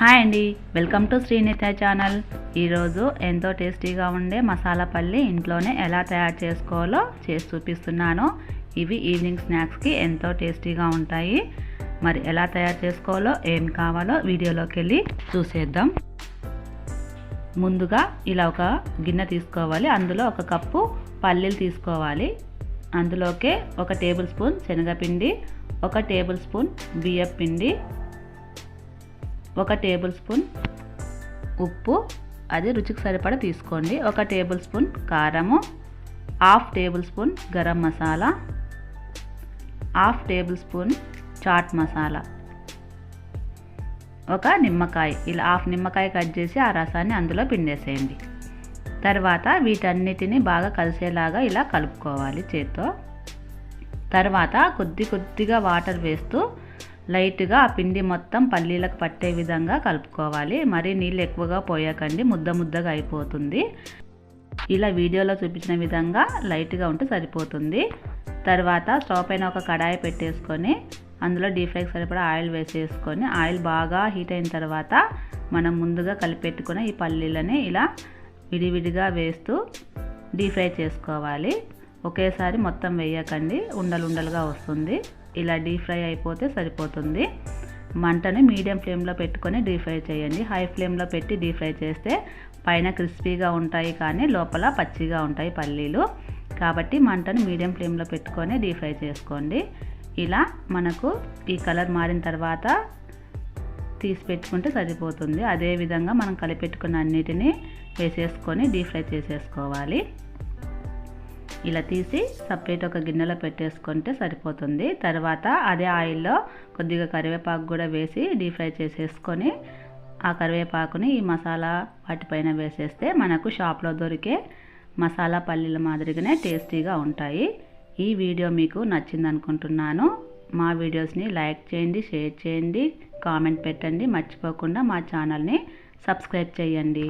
Hi అండి. Welcome to Srinitya channel. ఈరోజు ఎంతో టేస్టీగా ఉండే మసాలా పల్లి ఇంట్లోనే ఎలా తయారు చేసుకోవాలో చేసి చూపిస్తున్నాను. ఇవి ఈవినింగ్ స్నాక్స్కి ఎంతో టేస్టీగా ఉంటాయి. మరి ఎలా తయారు చేసుకోవాలో ఏం కావాలో వీడియోలోకి వెళ్ళి చూసేద్దాం. ముందుగా ఇలా ఒక గిన్నె తీసుకోవాలి. అందులో ఒక కప్పు పల్లీలు తీసుకోవాలి. అందులోకే ఒక టేబుల్ స్పూన్ శనగపిండి ఒక టేబుల్ స్పూన్ బియ్యం పిండి ఒక టేబుల్ స్పూన్ ఉప్పు అది రుచికి సరిపడ తీసుకోండి. ఒక టేబుల్ స్పూన్ కారము half tablespoon garam masala half tablespoon chaat masala. ఒక నిమ్మకాయ ఇలా హాఫ్ నిమ్మకాయ కట్ చేసి ఆ రసాన్ని అందులో పిండేసేయండి. తర్వాత వీటన్నిటిని బాగా కలిసేలాగా ఇలా కలుపుకోవాలి చేత్తో. తర్వాత కొద్ది కొద్దిగా వాటర్ వేస్తూ లైట్గా ఆ పిండి మొత్తం పల్లీలకు పట్టే విధంగా కలుపుకోవాలి. మరీ నీళ్ళు ఎక్కువగా పోయకండి. ముద్ద ముద్దగా అయిపోతుంది. ఇలా వీడియోలో చూపించిన విధంగా లైట్గా ఉంటే సరిపోతుంది. తర్వాత స్టవ్ పైన ఒక కడాయి పెట్టేసుకొని అందులో డీప్ ఫ్రైకి సరిపడా ఆయిల్ వేసేసుకొని ఆయిల్ బాగా హీట్ అయిన తర్వాత మనం ముందుగా కలిపెట్టుకున్న ఈ పల్లీలని ఇలా విడివిడిగా వేస్తూ డీప్ ఫ్రై చేసుకోవాలి. ఒకేసారి మొత్తం వేయకండి. ఉండలుండలుగా వస్తుంది. ఇలా డీప్ ఫ్రై అయిపోతే సరిపోతుంది. మంటని మీడియం ఫ్లేమ్లో పెట్టుకొని డీప్ ఫ్రై చేయండి. హై ఫ్లేమ్లో పెట్టి డీప్ ఫ్రై చేస్తే పైన క్రిస్పీగా ఉంటాయి కానీ లోపల పచ్చిగా ఉంటాయి పల్లీలు. కాబట్టి మంటను మీడియం ఫ్లేమ్లో పెట్టుకొని డీప్ ఫ్రై చేసుకోండి. ఇలా మనకు ఈ కలర్ మారిన తర్వాత తీసి పెట్టుకుంటే సరిపోతుంది. అదేవిధంగా మనం కలిపెట్టుకున్న అన్నిటినీ వేసేసుకొని డీప్ ఫ్రై చేసేసుకోవాలి. ఇలా తీసి సపరేట్ ఒక గిన్నెలో పెట్టేసుకుంటే సరిపోతుంది. తర్వాత అదే ఆయిల్లో కొద్దిగా కరివేపాకు కూడా వేసి డీప్ ఫ్రై చేసేసుకొని ఆ కరివేపాకుని ఈ మసాలా వాటిపైన వేసేస్తే మనకు షాప్లో దొరికే మసాలా పల్లీల మాదిరిగానే టేస్టీగా ఉంటాయి. ఈ వీడియో మీకు నచ్చింది అనుకుంటున్నాను. మా వీడియోస్ని లైక్ చేయండి షేర్ చేయండి కామెంట్ పెట్టండి. మర్చిపోకుండా మా ఛానల్ని సబ్స్క్రైబ్ చేయండి.